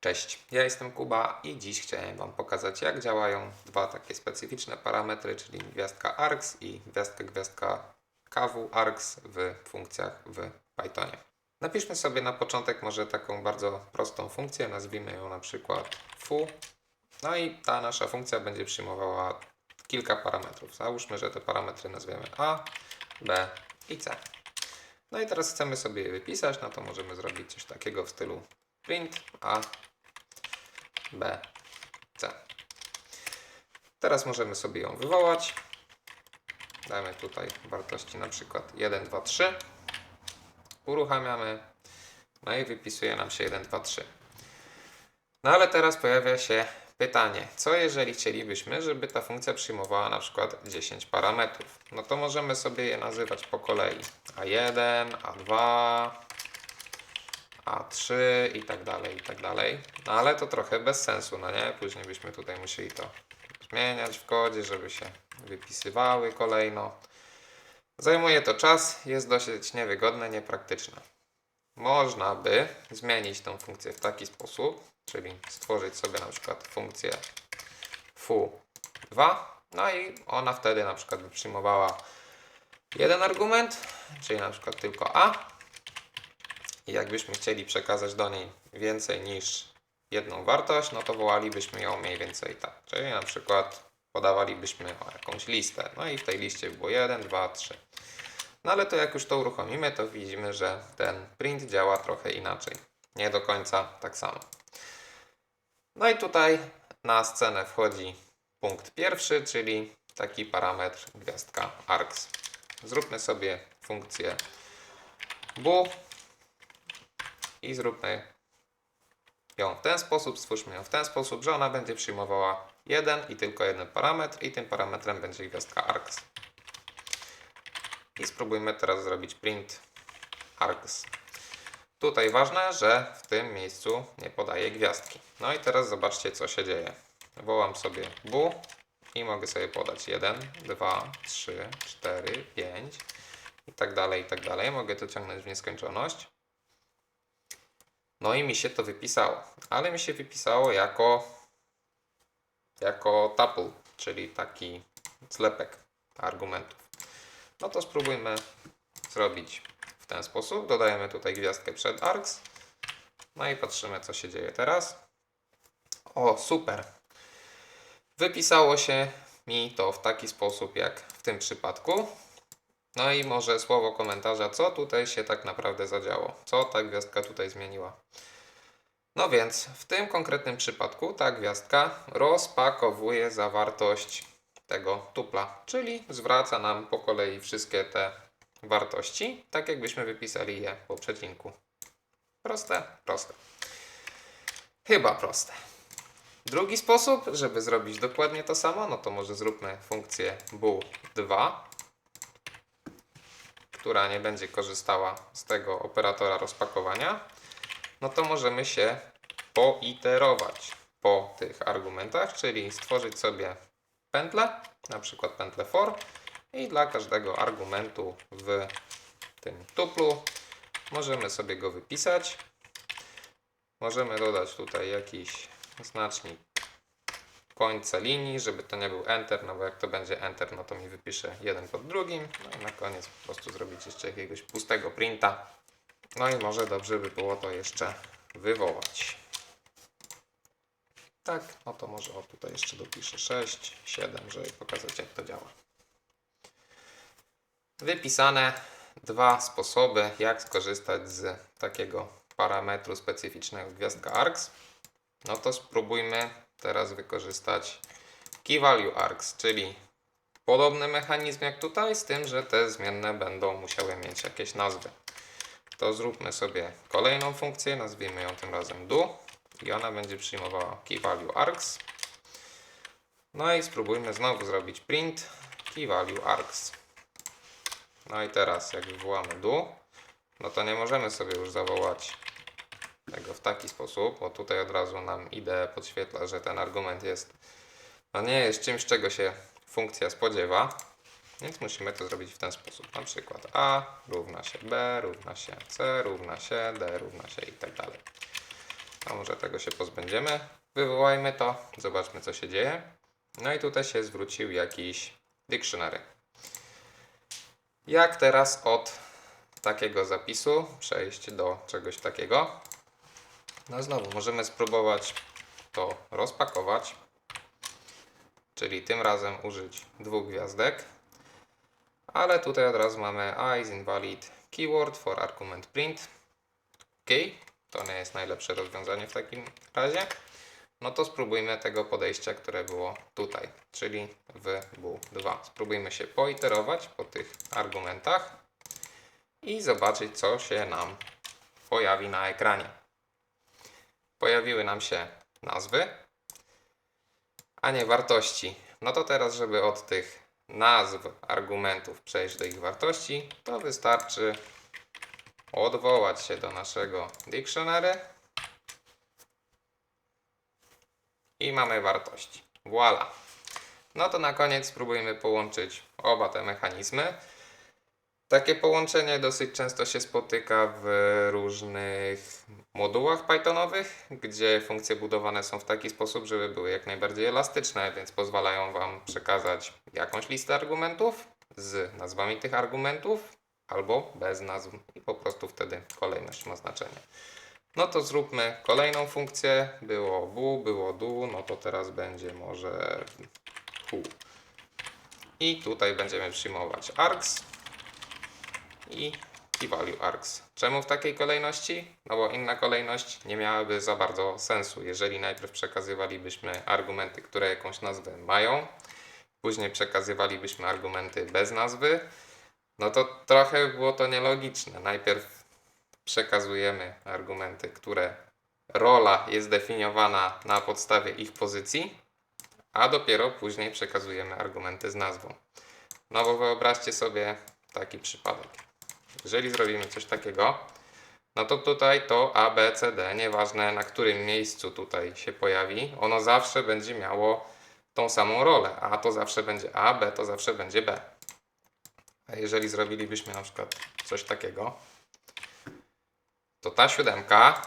Cześć, ja jestem Kuba i dziś chciałem Wam pokazać jak działają dwa takie specyficzne parametry, czyli gwiazdka args i gwiazdka gwiazdka kw args w funkcjach w Pythonie. Napiszmy sobie na początek może taką bardzo prostą funkcję, nazwijmy ją na przykład foo. No i ta nasza funkcja będzie przyjmowała kilka parametrów. Załóżmy, że te parametry nazwiemy a, b i c. No i teraz chcemy sobie je wypisać, no to możemy zrobić coś takiego w stylu print a b c. Teraz możemy sobie ją wywołać. Dajmy tutaj wartości na przykład 1, 2, 3. Uruchamiamy. No i wypisuje nam się 1, 2, 3. No ale teraz pojawia się pytanie, co jeżeli chcielibyśmy, żeby ta funkcja przyjmowała na przykład 10 parametrów? No to możemy sobie je nazywać po kolei. A1, A2, A3 i tak dalej, i tak dalej. No ale to trochę bez sensu, no nie? Później byśmy tutaj musieli to zmieniać w kodzie, żeby się wypisywały kolejno. Zajmuje to czas, jest dosyć niewygodne, niepraktyczne. Można by zmienić tą funkcję w taki sposób, czyli stworzyć sobie na przykład funkcję foo2, no i ona wtedy na przykład by przyjmowała jeden argument, czyli na przykład tylko a. I jakbyśmy chcieli przekazać do niej więcej niż jedną wartość, no to wołalibyśmy ją mniej więcej tak. Czyli na przykład podawalibyśmy jakąś listę. No i w tej liście było 1, 2, 3. No ale to jak już to uruchomimy, to widzimy, że ten print działa trochę inaczej. Nie do końca tak samo. No i tutaj na scenę wchodzi punkt pierwszy, czyli taki parametr gwiazdka args. Zróbmy sobie funkcję bu i zróbmy ją w ten sposób, stwórzmy ją w ten sposób, że ona będzie przyjmowała jeden i tylko jeden parametr i tym parametrem będzie gwiazdka args. I spróbujmy teraz zrobić print args. Tutaj ważne, że w tym miejscu nie podaję gwiazdki. No i teraz zobaczcie co się dzieje. Wołam sobie bu i mogę sobie podać 1, 2, 3, 4, 5 i tak dalej, i tak dalej. Mogę to ciągnąć w nieskończoność. No i mi się to wypisało, ale mi się wypisało jako jako tuple, czyli taki zlepek argumentów. No to spróbujmy zrobić w ten sposób. Dodajemy tutaj gwiazdkę przed args. No i patrzymy, co się dzieje teraz. O, super. Wypisało się mi to w taki sposób, jak w tym przypadku. No i może słowo komentarza, co tutaj się tak naprawdę zadziało. Co ta gwiazdka tutaj zmieniła. No więc w tym konkretnym przypadku ta gwiazdka rozpakowuje zawartość tego tupla, czyli zwraca nam po kolei wszystkie te wartości, tak jakbyśmy wypisali je po przecinku. Proste? Proste. Chyba proste. Drugi sposób, żeby zrobić dokładnie to samo, no to może zróbmy funkcję bu2, która nie będzie korzystała z tego operatora rozpakowania. No to możemy się poiterować po tych argumentach, czyli stworzyć sobie pętlę, na przykład pętlę for i dla każdego argumentu w tym tuplu możemy sobie go wypisać. Możemy dodać tutaj jakiś znacznik końca linii, żeby to nie był enter, no bo jak to będzie enter, no to mi wypisze jeden pod drugim. No i na koniec po prostu zrobić jeszcze jakiegoś pustego printa. No i może dobrze by było to jeszcze wywołać. Tak, no to może o tutaj jeszcze dopiszę 6, 7, żeby pokazać jak to działa. Wypisane dwa sposoby, jak skorzystać z takiego parametru specyficznego gwiazdka args. No to spróbujmy teraz wykorzystać key value args, czyli podobny mechanizm jak tutaj, z tym, że te zmienne będą musiały mieć jakieś nazwy. To zróbmy sobie kolejną funkcję, nazwijmy ją tym razem do i ona będzie przyjmowała key value args. No i spróbujmy znowu zrobić print key value args. No i teraz jak wywołamy do, no to nie możemy sobie już zawołać tego w taki sposób, bo tutaj od razu nam IDE podświetla, że ten argument jest, no nie jest czymś, czego się funkcja spodziewa, więc musimy to zrobić w ten sposób. Na przykład A równa się B, równa się C, równa się D, równa się i tak dalej. A może tego się pozbędziemy. Wywołajmy to, zobaczmy co się dzieje. No i tutaj się zwrócił jakiś dictionary. Jak teraz od takiego zapisu przejść do czegoś takiego? No znowu możemy spróbować to rozpakować, czyli tym razem użyć dwóch gwiazdek, ale tutaj od razu mamy is invalid keyword for argument print. OK, to nie jest najlepsze rozwiązanie w takim razie. No to spróbujmy tego podejścia, które było tutaj, czyli w W2. Spróbujmy się poiterować po tych argumentach i zobaczyć, co się nam pojawi na ekranie. Pojawiły nam się nazwy, a nie wartości. No to teraz, żeby od tych nazw argumentów przejść do ich wartości, to wystarczy odwołać się do naszego dictionary i mamy wartości. Voila. No to na koniec spróbujmy połączyć oba te mechanizmy. Takie połączenie dosyć często się spotyka w różnych modułach Pythonowych, gdzie funkcje budowane są w taki sposób, żeby były jak najbardziej elastyczne, więc pozwalają Wam przekazać jakąś listę argumentów z nazwami tych argumentów albo bez nazw i po prostu wtedy kolejność ma znaczenie. No to zróbmy kolejną funkcję. Było bu, było du, no to teraz będzie może hu. I tutaj będziemy przyjmować args i key value args. Czemu w takiej kolejności? No bo inna kolejność nie miałaby za bardzo sensu. Jeżeli najpierw przekazywalibyśmy argumenty, które jakąś nazwę mają, później przekazywalibyśmy argumenty bez nazwy, no to trochę było to nielogiczne. Najpierw przekazujemy argumenty, które rola jest definiowana na podstawie ich pozycji, a dopiero później przekazujemy argumenty z nazwą. No bo wyobraźcie sobie taki przypadek. Jeżeli zrobimy coś takiego, no to tutaj to A, B, C, D, nieważne na którym miejscu tutaj się pojawi, ono zawsze będzie miało tą samą rolę. A to zawsze będzie A, B to zawsze będzie B. A jeżeli zrobilibyśmy na przykład coś takiego, to ta siódemka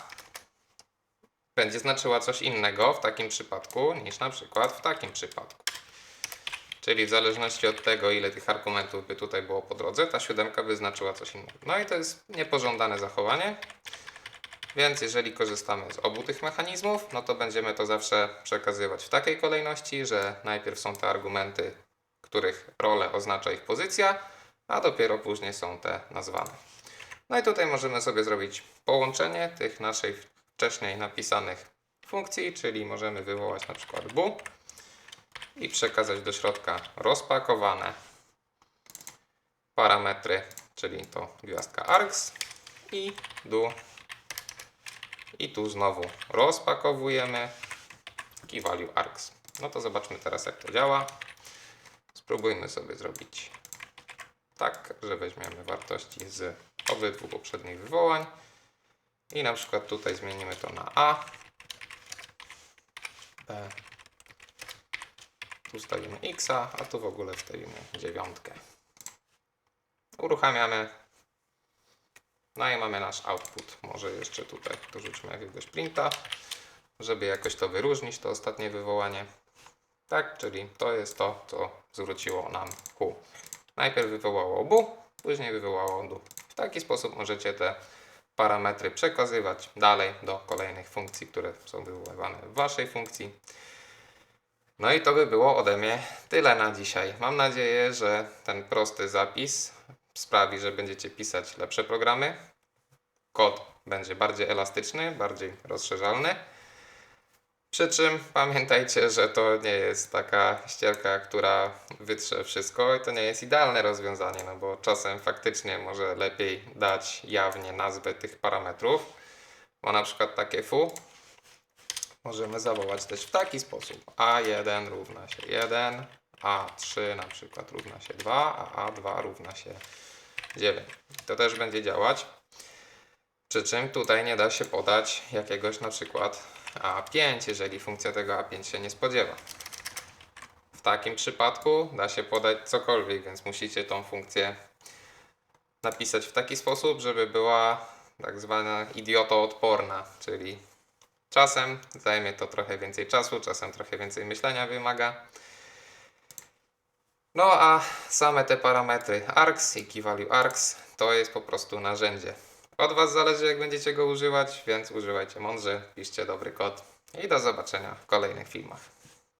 będzie znaczyła coś innego w takim przypadku niż na przykład w takim przypadku. Czyli w zależności od tego, ile tych argumentów by tutaj było po drodze, ta siódemka by znaczyła coś innego. No i to jest niepożądane zachowanie. Więc jeżeli korzystamy z obu tych mechanizmów, no to będziemy to zawsze przekazywać w takiej kolejności, że najpierw są te argumenty, których rolę oznacza ich pozycja, a dopiero później są te nazwane. No i tutaj możemy sobie zrobić połączenie tych naszych wcześniej napisanych funkcji, czyli możemy wywołać na przykład bu i przekazać do środka rozpakowane parametry, czyli to gwiazdka args i du. I tu znowu rozpakowujemy key value args. No to zobaczmy teraz jak to działa. Spróbujmy sobie zrobić tak, że weźmiemy wartości z obydwu poprzednich wywołań i na przykład tutaj zmienimy to na A, B, tu stawimy X, a tu w ogóle wstawimy dziewiątkę. Uruchamiamy. No i mamy nasz output. Może jeszcze tutaj dorzućmy jakiegoś printa, żeby jakoś to wyróżnić, to ostatnie wywołanie. Tak, czyli to jest to, co zwróciło nam Q. Najpierw wywołało bu, później wywołało du. W taki sposób możecie te parametry przekazywać dalej do kolejnych funkcji, które są wywoływane w Waszej funkcji. No i to by było ode mnie tyle na dzisiaj. Mam nadzieję, że ten prosty zapis sprawi, że będziecie pisać lepsze programy. Kod będzie bardziej elastyczny, bardziej rozszerzalny. Przy czym pamiętajcie, że to nie jest taka ścierka, która wytrze wszystko i to nie jest idealne rozwiązanie, no bo czasem faktycznie może lepiej dać jawnie nazwę tych parametrów, bo na przykład takie fu możemy zawołać też w taki sposób. A1 równa się 1, A3 na przykład równa się 2, a A2 równa się 9. To też będzie działać. Przy czym tutaj nie da się podać jakiegoś na przykład A5, jeżeli funkcja tego A5 się nie spodziewa. W takim przypadku da się podać cokolwiek, więc musicie tą funkcję napisać w taki sposób, żeby była tak zwana idiotoodporna, czyli Czasem zajmie to trochę więcej czasu, czasem trochę więcej myślenia wymaga. No a same te parametry args i key value args to jest po prostu narzędzie. Od Was zależy jak będziecie go używać, więc używajcie mądrze, piszcie dobry kod i do zobaczenia w kolejnych filmach.